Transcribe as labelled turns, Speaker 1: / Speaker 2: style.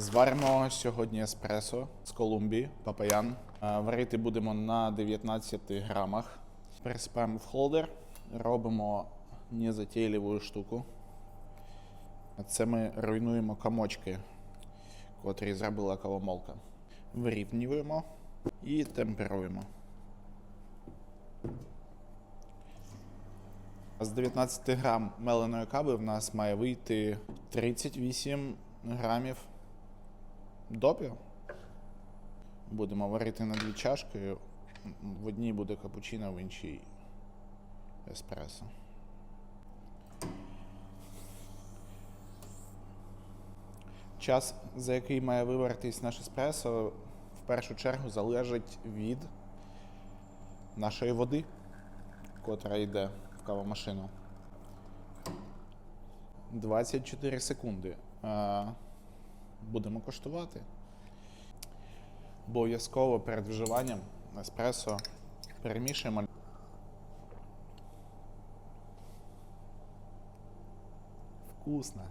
Speaker 1: Зваримо сьогодні еспресо з Колумбії, папаян. Е, Варити будемо на 19 грамах. Пересипаємо в холдер, робимо незатейливу штуку. Це ми руйнуємо комочки, котрі зробила кавомолка. Вирівнюємо і темперуємо. З 19 грам меленої кави в нас має вийти 38 грамів допів. Будемо варити на дві чашки. В одній буде капучино, в іншій еспресо. Час, за який має виваритись наш еспресо, в першу чергу залежить від нашої води, котра йде в кавомашину. 24 секунди. Будемо коштувати. Обов'язково перед вживанням еспресо перемішуємо. Вкусно.